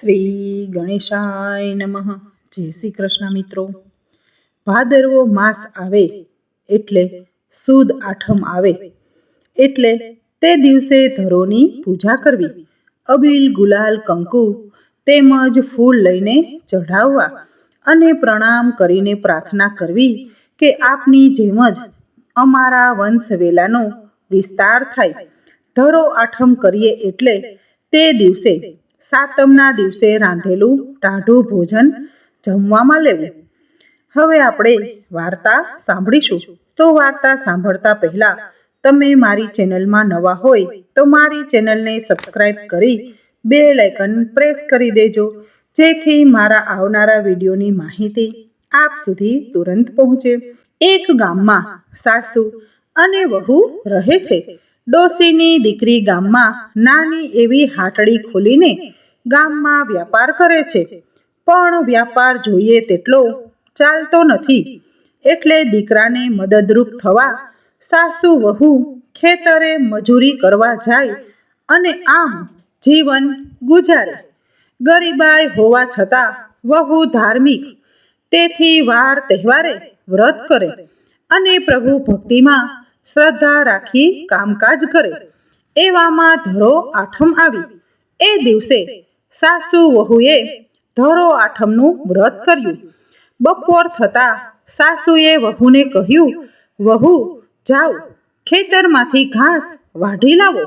શ્રી ગણેશાય નમઃ. જય શ્રી કૃષ્ણ મિત્રો. ભાદરવો માસ આવે એટલે સુદ આઠમ આવે એટલે તે દિવસે ધરોની પૂજા કરવી. અબીલ, ગુલાલ, કંકુ તેમજ ફૂલ લઈને ચઢાવવા અને પ્રણામ કરીને પ્રાર્થના કરવી કે આપની જેમ જ અમારા વંશ વેલાનો વિસ્તાર થાય. ધરો આઠમ કરીએ એટલે તે દિવસે સાતમના દિવસે રાંધેલું ટાઢું ભોજન જમવામાં લેવું. હવે આપણે વાર્તા સાંભળીશું. તો વાર્તા સાંભળતા પહેલા તમે મારી ચેનલમાં નવા હોય તો મારી ચેનલને સબસ્ક્રાઇબ કરી બે લાઇકન પ્રેસ કરી દેજો. જેથી મારા આવનારા વિડીયોની માહિતી આપ સુધી તુરંત પહોંચે. એક ગામમાં સાસુ અને વહુ રહે છે. ડોસીની દીકરી ગામમાં નાની એવી હાટડી ખોલીને ગામમાં વ્યાપાર કરે છે. પણ વ્યાપાર જોઈએ તેટલો ચાલતો નથી. એટલે દીકરાને મદદરૂપ થવા સાસુ વહુ ખેતરે મજૂરી કરવા જાય અને આમ જીવન ગુજારે. ગરીબાઈ હોવા છતાં વહુ ધાર્મિક, તેથી વાર તહેવારે વ્રત કરે અને પ્રભુ ભક્તિમાં શ્રદ્ધા રાખી કામકાજ કરે. એવામાં ધરો આઠમ આવી. એ દિવસે સાસુ વહુએ ધરો આઠમનું વ્રત કર્યું. બપોર થતા સાસુએ વહુને કહ્યું, વહુ, જાઓ, ખેતરમાંથી ઘાસ વાઢી લાવો.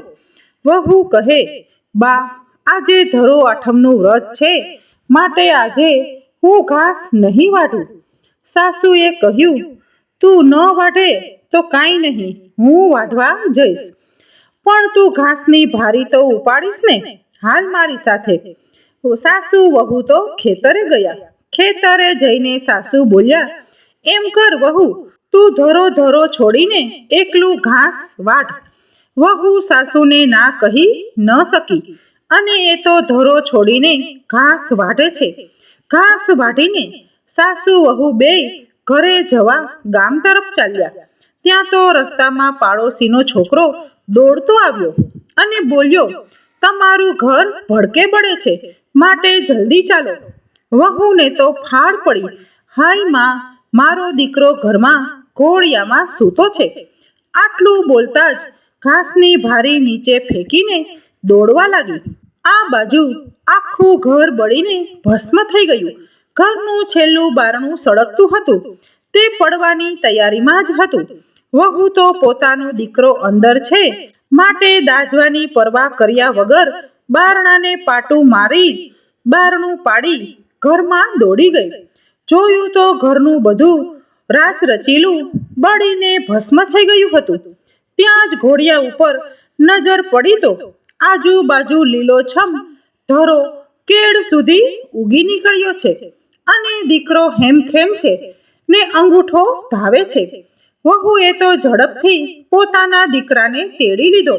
વહુ કહે, બા, આજે ધરો આઠમનું વ્રત છે. માટે આજે હું ઘાસ નહીં વાઢું. સાસુએ કહ્યું, તું ન વાઢે તો કાંઈ નહીં, હું વાઢવા જઈશ. પણ તું ઘાસની ભારી તો ઉપાડીશ ને? હાલ મારી સાથે. સાસુ વહુ તો ખેતરે ગયા. ખેતરે જઈને સાસુ બોલ્યા, એમ કર વહુ, તું ધરો ધરો છોડીને એકલું ઘાસ વાઢ. વહુ સાસુને ના કહી ન શકી. અને એ તો ધરો છોડીને ઘાસ વાઢે છે. ઘાસ વાઢીને સાસુ વહુ બે ઘરે જવા ગામ તરફ ચાલ્યા. ત્યાં તો રસ્તામાં પાડોશીનો છોકરો દોડતો આવ્યો અને બોલ્યો, તમારું ઘર ભડકે બળે છે, માટે જલ્દી ચાલો. વહુને તો ફાડ પડી, હાયમાં, મારો દીકરો ઘરમાં ઘોડિયામાં સૂતો છે. આટલું બોલતા જ ઘાસની ભારી નીચે ફેંકીને દોડવા લાગી. આ બાજુ આખું ઘર બળીને ભસ્મ થઈ ગયું. ઘરનું છેલ્લું બારણું સળગતું હતું. તે પડવાની તૈયારીમાં જ હતું. વહુ તો પોતાનો દીકરો અંદર છે. માટે દાજવાની પરવા કર્યા વગર બારણાને પાટું મારી, બારણું પાડી ઘરમાં દોડી ગઈ. જોયું તો ઘરનું બધું રાચ રચીલું, બળીને ભસ્મ થઈ ગયું હતું. ત્યાં જ ઘોડિયા ઉપર નજર પડી તો આજુબાજુ લીલોછમ ધરો કેડ સુધી ઉગી નીકળ્યો છે. અને દીકરો હેમખેમ છે ને અંગૂઠો ધાવે છે. વહુએ તો ઝડપથી પોતાના દીકરાને તેડી લીધો.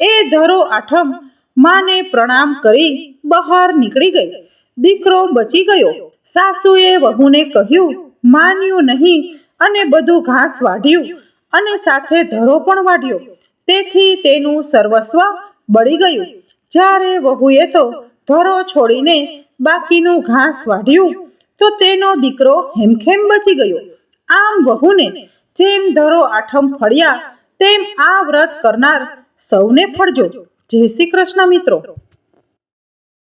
એ ધરો આઠમ માને પ્રણામ કરી બહાર નીકળી ગઈ. દીકરો બચી ગયો. સાસુએ વહુને કહ્યું, માન્યું નહીં અને બધું ઘાસ વાઢ્યું અને સાથે ધરો પણ વાઢ્યો. તેથી તેનું સર્વસ્વ બળી ગયું. જ્યારે વહુએ તો ધરો છોડીને બાકીનું ઘાસ વાઢ્યું, તો તેનો દીકરો હેમખેમ બચી ગયો. આમ વહુને જેમ ધરો આઠમ ફળ્યા તેમ આ વ્રત કરનાર સૌને ફળજો. જય શ્રી કૃષ્ણ મિત્રો.